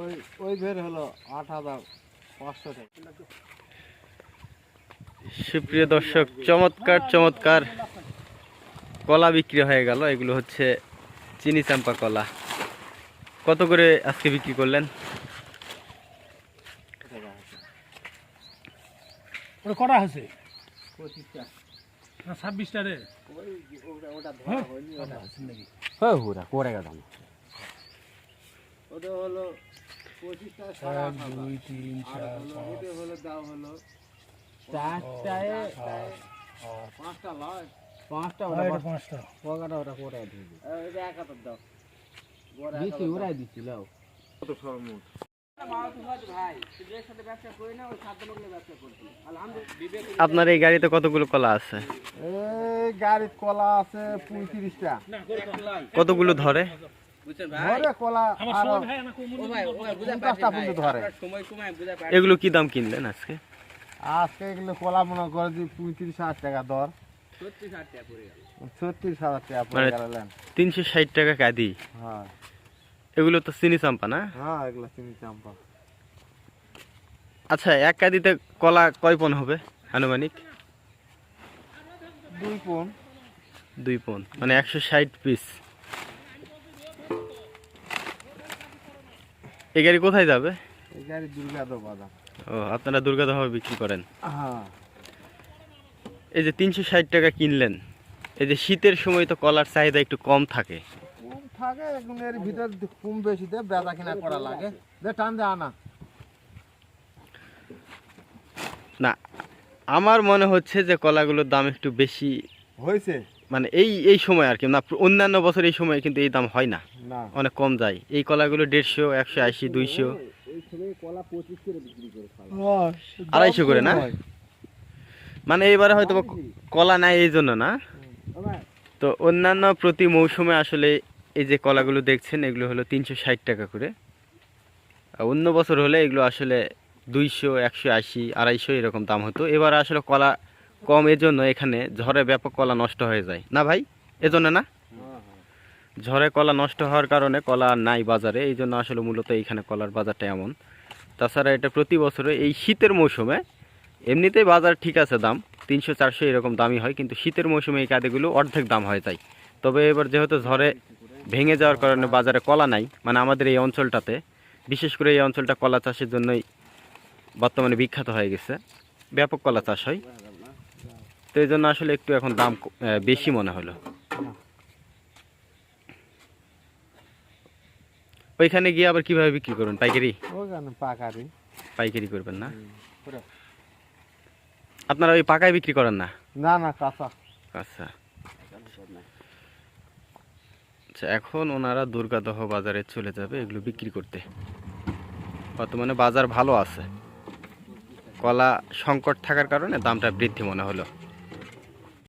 ওই ওই বের হলো আট হাজার পাঁচশো টাকা। সুপ্রিয় দর্শক চমৎকার চমৎকার কলা বিক্রি হয়ে গেল। এগুলো হচ্ছে চিনি চাম্পা কলা। কত করে আজকে বিক্রি করলেন? ওটা কটা হয়েছে? ছাব্বিশটা রে। ওটা ওটা ধরা হ্যাঁ। হ্যাঁ গেলাম ওটা হলো এক দুই তিন চার পাঁচ। হলো দাম হলো। চারটায়। পাঁচটা লয় পাঁচটা ওটা পাঁচটা। পকাটা ওটা কোটায় দিবি। এটা এক হাজার দাও। বড় এক দিছি হাজার দাও। উড়াই দিছিল কত সর্বমোট আপনার এই গাড়িতে কতগুলো কলা আছে? এই গাড়ির কলা আছে পঁয়ত্রিশটা। কতগুলো ধরে? এগুলো কি দাম কিনলেন আজকে? আজকে এগুলো কলা মনে করে যে পঁয়ত্রিশ হাজার টাকা দর। ছত্রিশ হাজার টাকা পড়ে মানে- গেলেন। তিনশো ষাট টাকা কাদি। হ্যাঁ। এগুলো তো চিনি চাম্পা না? হ্যাঁ এগুলো চিনি চাম্পা। আচ্ছা এক কাদিতে কলা কয় পন হবে আনুমানিক? দুই কোন দুই পন মানে একশো ষাট পিস এই গাড়ি কোথায় যাবে? এই গাড়ি দুর্গাদ বাজার। ও আপনারা দুর্গাদাভাবে বিক্রি করেন? হ্যাঁ। এই যে তিনশো ষাট টাকা কিনলেন এই যে শীতের সময় তো কলার চাহিদা একটু কম থাকে। কম থাকে এখন এর ভিতর কম বেশি দে বেচা কিনা করা লাগে। দে টান দে আনা। না আমার মনে হচ্ছে যে কলাগুলোর দাম একটু বেশি। হয়েছে? মানে এই এই সময় আর কি না অন্যান্য বছর এই সময় কিন্তু এই দাম হয় না। না। অনেক কম যায়। এই কলাগুলো দেড়শো একশো আশি দুইশো। আড়াইশো করে না? মানে এবারে হয়তো কলা নাই এই জন্য না? তো অন্যান্য প্রতি মৌসুমে আসলে এই যে কলাগুলো দেখছেন এগুলো হলো তিনশো ষাট টাকা করে। আর অন্য বছর হলে এগুলো আসলে দুইশো একশো আশি আড়াইশো এরকম দাম হতো। এবার আসলে কলা কম, এজন্য এখানে ঝড়ে ব্যাপক কলা নষ্ট হয়ে যায়। না ভাই? এজন্য না? ঝড়ে কলা নষ্ট হওয়ার কারণে কলা নাই বাজারে এই জন্য আসলে মূলত এইখানে কলার বাজারটা এমন। তাছাড়া এটা প্রতি বছরে এই শীতের মৌসুমে এমনিতেই বাজার ঠিক আছে দাম, তিনশো চারশো এরকম দামই হয়, কিন্তু শীতের মৌসুমে এই কাঁদিগুলো অর্ধেক দাম হয়ে যায়। তবে এবার যেহেতু ঝড়ে ভেঙে যাওয়ার কারণে বাজারে কলা নাই মানে আমাদের এই অঞ্চলটাতে, বিশেষ করে এই অঞ্চলটা কলা চাষের জন্যই বর্তমানে বিখ্যাত হয়ে গেছে। ব্যাপক কলা চাষ হয়। এই জন্য আসলে একটু এখন দাম বেশি মনে হলো। ওইখানে গিয়ে আবার কীভাবে বিক্রি করবেন? পাইকারি? ওখানে পাইকারি। করবেন না? আপনারা ওই পাকায় বিক্রি করেন না? না না কাঁচা। আচ্ছা আচ্ছা এখন ওনারা দুর্গাদহ বাজারে চলে যাবে এগুলো বিক্রি করতে। বর্তমানে বাজার ভালো আছে। কলা সংকট থাকার কারণে দামটা বৃদ্ধি মনে হলো।